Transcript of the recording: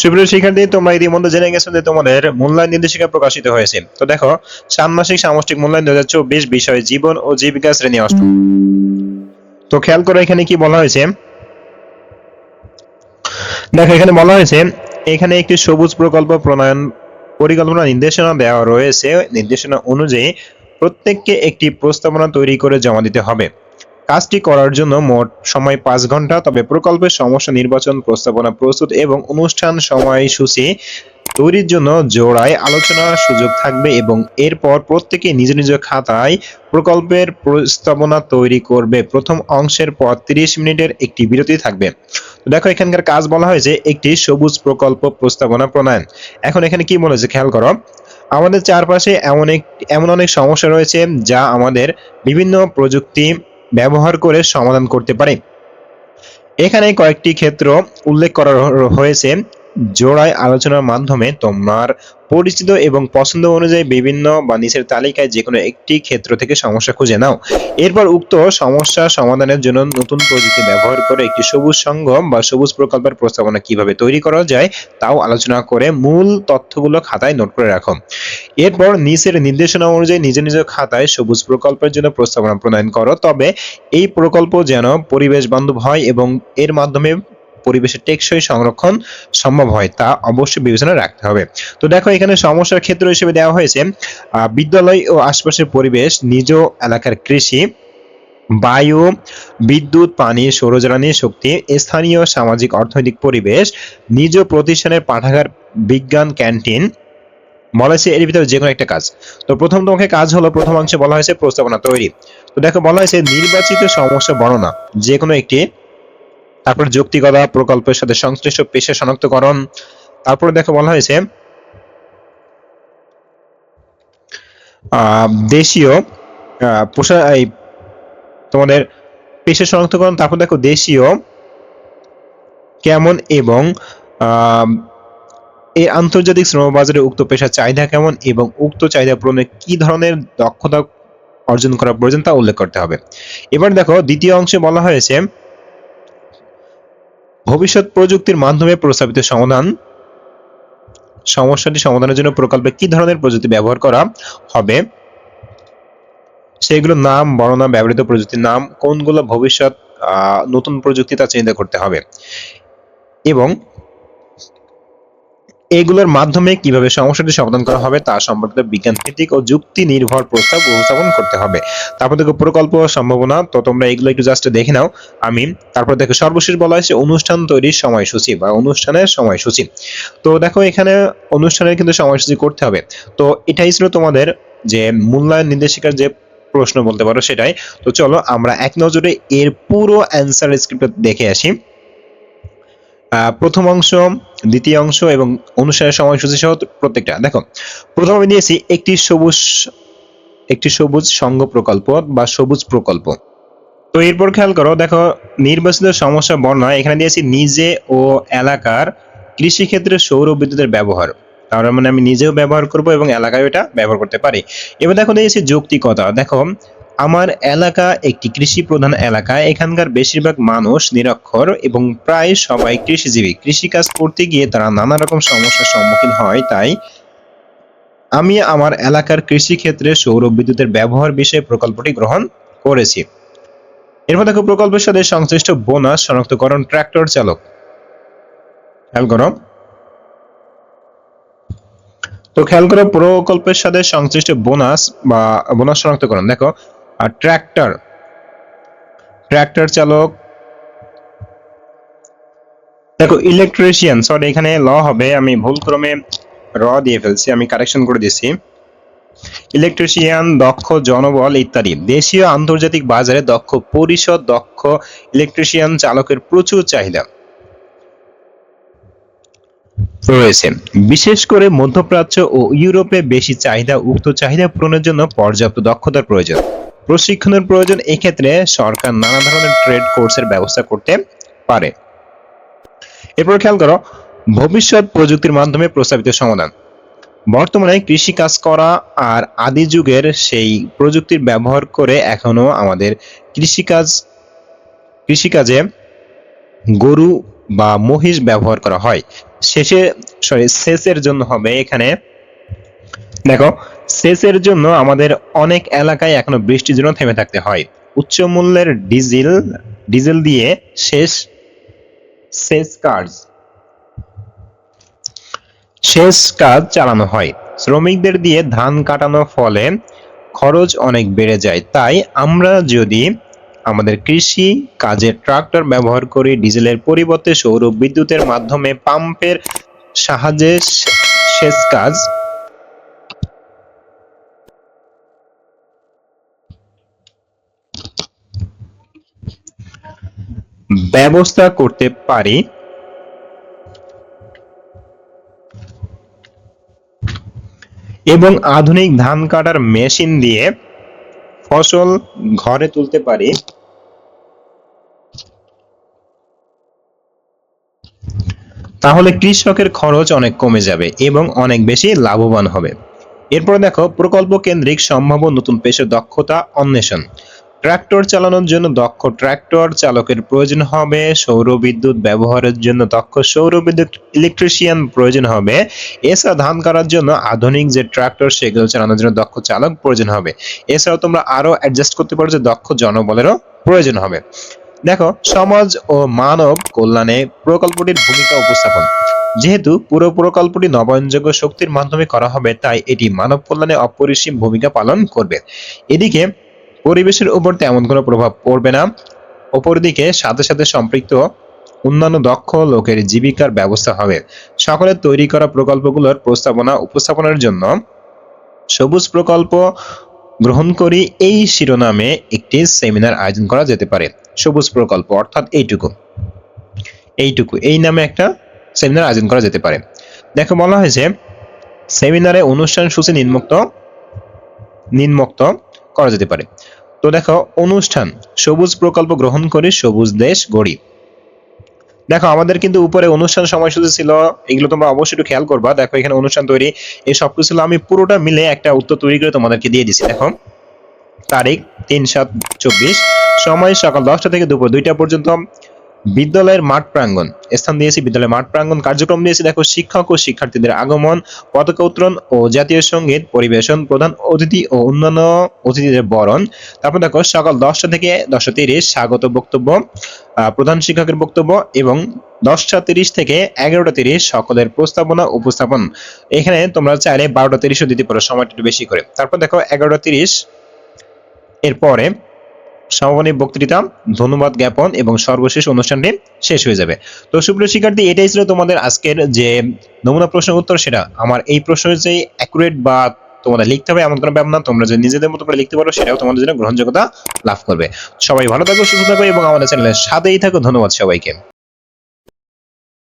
সুপ্রিয় শিক্ষার্থী, তোমরা ইতিমধ্যে জেনে গেছো যে তোমাদের মূল্যায়ন নির্দেশিকা প্রকাশিত হয়েছে। তো দেখো, ষান্মাসিক সামষ্টিক মূল্যায়ন দু হাজার চব্বিশ বিষয় জীবন ও জীবিকা শ্রেণি অষ্টম। তো খেয়াল করো এখানে কি বলা হয়েছে? দেখো, এখানে বলা হয়েছে, এখানে একটি সবুজ প্রকল্প প্রণয়ন পরিকল্পনা নির্দেশনা দেওয়া রয়েছে। নির্দেশনা অনুযায়ী প্রত্যেককে একটি প্রস্তাবনা তৈরি করে জমা দিতে হবে। কাজটি করার জন্য মোট সময় পাঁচ ঘণ্টা, তবে প্রকল্পের সমস্যা নির্বাচন, প্রস্তাবনা প্রস্তুত এবং অনুষ্ঠান সময়সূচি তৈরির জন্য জোড়ায় আলোচনার সুযোগ থাকবে এবং এরপর প্রত্যেকে নিজ নিজ খাতায় প্রকল্পের প্রস্তাবনা তৈরি করবে। প্রথম অংশের পর তিরিশ মিনিটের একটি বিরতি থাকবে। দেখো, এখানকার কাজ বলা হয়েছে একটি সবুজ প্রকল্প প্রস্তাবনা প্রণয়ন। এখন এখানে কি বলেছে খেয়াল করো, আমাদের চারপাশে এমন এক, এমন অনেক সমস্যা রয়েছে যা আমাদের বিভিন্ন প্রযুক্তি ব্যবহার করে সমাধান করতে পারে। এখানে কয়েকটি ক্ষেত্র উল্লেখ করা হয়েছে। জোড়ায় আলোচনার মাধ্যমে তোমার পরিচিত এবং পছন্দ অনুযায়ী বিভিন্ন বা নিচের তালিকায় যে কোনো একটি ক্ষেত্র থেকে সমস্যা খুঁজে নাও। এরপর উক্ত সমস্যা সমাধানের জন্য নতুন প্রযুক্তি ব্যবহার করে একটি সবুজ সঙ্গম বা সবুজ প্রকল্পের প্রস্তাবনা কীভাবে তৈরি করা যায়, তাও আলোচনা করে মূল তথ্যগুলো খাতায় নোট করে রাখো। এরপর নিচের নির্দেশনা অনুযায়ী নিজ নিজ খাতায় সবুজ প্রকল্পের জন্য প্রস্তাবনা প্রণয়ন করো। তবে এই প্রকল্প যেন পরিবেশ বান্ধব হয় এবং এর মাধ্যমে পরিবেশের টেকসই সংরক্ষণ সম্ভব হয়, তা অবশ্যই বিবেচনা রাখতে হবে। তো দেখো, এখানে সমস্যার ক্ষেত্র হিসেবে দেওয়া হয়েছে বিদ্যালয় ও আশপাশের পরিবেশ, নিজ এলাকার কৃষি, বায়ু, বিদ্যুৎ, পানি, সৌরজ্বালানি, শক্তি, স্থানীয় সামাজিক, অর্থনৈতিক পরিবেশ, নিজ প্রতিষ্ঠানের পাঠাগার, বিজ্ঞান, ক্যান্টিন। বলা হয়েছে এর ভিতরে যে কোনো একটা কাজ। তো প্রথম তোমাকে কাজ হলো, প্রথম অংশে বলা হয়েছে প্রস্তাবনা তৈরি। তো দেখো, বলা হয়েছে নির্বাচিত সমস্যা বর্ণনা যে কোনো একটি তারপর যৌক্তিকতা প্রকল্পের সাথে সংশ্লিষ্ট পেশা শনাক্তকরণ। তারপরে দেখো বলা হয়েছে দেশীয় পোশাক এই তোমাদের পেশা শনাক্তকরণ, তারপর দেখো দেশীয় কেমন এবং এই আন্তর্জাতিক শ্রম বাজারে উক্ত পেশার চাহিদা কেমন এবং উক্ত চাহিদা পূরণে কি ধরনের দক্ষতা অর্জন করা প্রয়োজন তা উল্লেখ করতে হবে। এবার দেখো দ্বিতীয় অংশে বলা হয়েছে ভবিষ্যৎ প্রযুক্তির মাধ্যমে প্রস্তাবিত সমাধান, সমস্যাটি সমাধানের জন্য প্রকল্পে কি ধরনের প্রযুক্তি ব্যবহার করা হবে? সেগুলোর নাম, বর্ণনা, ব্যবহৃত প্রযুক্তির নাম, কোনগুলো ভবিষ্যৎ নতুন প্রযুক্তি তা চিন্তা করতে হবে। এবং এগুলোর মাধ্যমে কীভাবে সমস্যাটি সমাধান করা হবে তা সম্পর্কিত বিজ্ঞান ভিত্তিক ও যুক্তি নির্ভর প্রস্তাব উপস্থাপন করতে হবে। তারপর দেখো প্রকল্প সম্ভাবনা, তো তোমরা এগুলো একটু জাস্ট দেখে নাও। আমি তারপর দেখো সর্বশেষ বলা হয়েছে অনুষ্ঠান তৈরির সময়সূচি বা অনুষ্ঠানের সময়সূচি। তো দেখো এখানে অনুষ্ঠানের কিন্তু সময়সূচি করতে হবে। তো এটাই ছিল তোমাদের যে মূল্যায়ন নির্দেশিকার যে প্রশ্ন বলতে পারো সেটাই। তো চলো আমরা এক নজরে এর পুরো অ্যান্সার স্ক্রিপ্ট দেখে আসি। প্রথম অংশ দ্বিতীয় অংশ এবং অনুষ্ঠানের সময়সূচি সহ প্রত্যেকটা। দেখো, প্রথম আমি দিয়েছি একটি সবুজ একটি সবুজ সংঘ প্রকল্প বা সবুজ প্রকল্প। তো এরপর খেয়াল করো, দেখো, নির্বাচিত সমস্যা বর্ণনা, এখানে দিয়েছি নিজে ও এলাকার কৃষিক্ষেত্রে সৌর বিদ্যুতের ব্যবহার। তার মানে আমি নিজেও ব্যবহার করব এবং এলাকায় এটা ব্যবহার করতে পারি। এবার দেখো, দিয়েছি যৌক্তিকতা। দেখো আমার এলাকা একটি কৃষি প্রধান এলাকা। এখানকার বেশিরভাগ মানুষ নিরক্ষর এবং প্রায় সবাই কৃষিজীবী। কৃষিকাজ করতে গিয়ে তারা নানা রকম সমস্যার সম্মুখীন হয়, তাই আমি আমার এলাকার কৃষি ক্ষেত্রে সৌর বিদ্যুতের ব্যবহার বিষয়ে প্রকল্পটি গ্রহণ করেছি। এরপর দেখো, প্রকল্পের সাথে সংশ্লিষ্ট বোনাস শনাক্তকরণ ট্রাক্টর চালক। খেয়াল করো। তো খেয়াল করো, প্রকল্পের সাথে সংশ্লিষ্ট বোনাস বা বোনাস শনাক্তকরণ। দেখো আর ট্রাক্টর ট্রাক্টর চালক। দেখো ইলেকট্রিশিয়ান সরি এখানে ল হবে, আমি ভুল ক্রমে র দিয়ে ফেলছি, আমি কারেকশন করে দিয়েছি। ইলেকট্রিশিয়ান দক্ষ, জনবল ইত্যাদি। দেশীয় আন্তর্জাতিক বাজারে দক্ষ, পরিষদ দক্ষ ইলেকট্রিশিয়ান চালকের প্রচুর চাহিদা। রয়েছে। বিশেষ করে মধ্যপ্রাচ্য ও ইউরোপে বেশি চাহিদা, উক্ত চাহিদা পূরণের জন্য পর্যাপ্ত দক্ষতার প্রয়োজন। প্রশিক্ষণের প্রয়োজন এক্ষেত্রে সরকার নানা ধরনের ট্রেড কোর্সের ব্যবস্থা করতে পারে। এরপর খেয়াল করো, ভবিষ্যৎ প্রযুক্তির মাধ্যমে প্রস্তাবিত সমাধান। বর্তমানে কৃষি কাজ করা আর আদি যুগের সেই প্রযুক্তির ব্যবহার করে এখনও আমাদের কৃষিকাজ, কৃষিকাজে গরু বা মহিষ ব্যবহার করা হয়। শেষে সরি সেচের জন্য হবে এখানে দেখো, সেচের জন্য আমাদের অনেক এলাকায় এখনও বৃষ্টির জন্য থেমে থাকতে হয়। উচ্চ মূল্যের ডিজেল ডিজেল দিয়ে শেষ সেচ কাজ শেষ কাজ চালানো হয়। শ্রমিকদের দিয়ে ধান কাটানোর ফলে খরচ অনেক বেড়ে যায়। তাই আমরা যদি আমাদের কৃষি কাজে ট্রাক্টর ব্যবহার করি, ডিজেলের পরিবর্তে সৌর বিদ্যুতের মাধ্যমে পাম্পের সাহায্যে সেচ কাজ ব্যবস্থা করতে পারি। এবং আধুনিক ধান কাটার মেশিন দিয়ে ফসল ঘরে তুলতে পারি। তাহলে কৃষকের খরচ অনেক কমে যাবে এবং অনেক বেশি লাভবান হবে। এরপর দেখো, প্রকল্প কেন্দ্রিক সম্ভাব্য নতুন পেশার দক্ষতা অন্বেষণ। ট্রাক্টর চালানোর জন্য দক্ষ ট্রাক্টর চালকের প্রয়োজন হবে, সৌর বিদ্যুৎ ব্যবহারের জন্য দক্ষ সৌর বিদ্যুৎ ইলেকট্রিশিয়ান প্রয়োজন হবে। এছাড়া ধান কাটার জন্য আধুনিক যে ট্রাক্টর, সেগুলো চালানোর জন্য দক্ষ চালক প্রয়োজন হবে। এছাড়াও তোমরা আরও অ্যাডজাস্ট করতে পারো যে দক্ষ জনবলেরও প্রয়োজন হবে। দেখো, সমাজ ও মানব কল্যাণে প্রকল্পটির ভূমিকা উপস্থাপন। যেহেতু পুরো প্রকল্পটি নবায়নযোগ্য শক্তির মাধ্যমে করা হবে, তাই এটি মানব কল্যাণে অপরিসীম ভূমিকা পালন করবে। এদিকে পরিবেশের উপর তেমন কোনো প্রভাব পড়বে না। অপরদিকে, সাথে সাথে সম্পৃক্ত অন্যান্য দক্ষ লোকের জীবিকার ব্যবস্থা হবে। সকলের তৈরি করা প্রকল্পগুলোর প্রস্তাবনা উপস্থাপনের জন্য সবুজ প্রকল্প গ্রহণ করি এই শিরোনামে একটি সেমিনার আয়োজন করা যেতে পারে। সবুজ প্রকল্প, অর্থাৎ এইটুকু। এইটুকু, এই নামে একটা সেমিনার আয়োজন করা যেতে পারে। দেখো, বলা হয়েছে, সেমিনারে অনুষ্ঠান সূচি নিম্মুক্ত নিম্মুক্ত করা যেতে পারে। তো দেখো, অনুষ্ঠান, সবুজ প্রকল্প গ্রহণ করে সবুজ দেশ গড়ি। দেখো, আমাদের কিন্তু উপরে অনুষ্ঠান সময়সূচি ছিল, এগুলো তোমরা অবশ্যই একটু খেয়াল করবা। দেখো, এখানে অনুষ্ঠান তৈরি, এই সবকিছু ছিল, আমি পুরোটা মিলে একটা উত্তর তৈরি করে তোমাদেরকে দিয়ে দিছি। দেখো, তারিখ, তিন সাত চব্বিশ, সময় সকাল দশটা থেকে দুপুর দুইটা পর্যন্ত। বিদ্যালয়ের মাঠ প্রাঙ্গণ। স্থান দিয়েছি বিদ্যালয়ের মাঠ প্রাঙ্গণ। কার্যক্রম দিয়েছি, দেখো, শিক্ষক ও শিক্ষার্থীদের আগমন পতাকা উত্তোলন ও জাতীয় সংগীত পরিবেশন, প্রধান অতিথি ও অন্যান্য অতিথিদের বরণ। তারপর দেখো, সকাল দশটা থেকে দশটা তিরিশ, স্বাগত বক্তব্য প্রধান শিক্ষকের বক্তব্য এবং দশটা তিরিশ থেকে এগারোটা তিরিশ, সকলের প্রস্তাবনা, উপস্থাপন। এখানে তোমরা চাইলে বারোটা তিরিশও দিতে পারো, সময়টা একটু বেশি করে। তারপর দেখো, এগারোটা তিরিশ, এরপরে সমাপনী বক্তৃতা, ধন্যবাদ জ্ঞাপন এবং সর্বশেষ অনুষ্ঠানটি শেষ হয়ে যাবে। তো সুপ্রিয় শিক্ষার্থী, এটাই ছিল তোমাদের আজকের যে নমুনা প্রশ্ন উত্তর, সেটা আমার এই প্রশ্নের যে অ্যাকুরেট বা তোমাদের লিখতে হবে এমন কোনো ব্যাপার না, তোমরা যে নিজেদের মতো করে লিখতে পারো, সেটাও তোমাদের জন্য গ্রহণযোগ্যতা লাভ করবে। সবাই ভালো থাকো, সুস্থ থাকো এবং আমাদের চ্যানেলের সাথেই থাকো। ধন্যবাদ সবাইকে।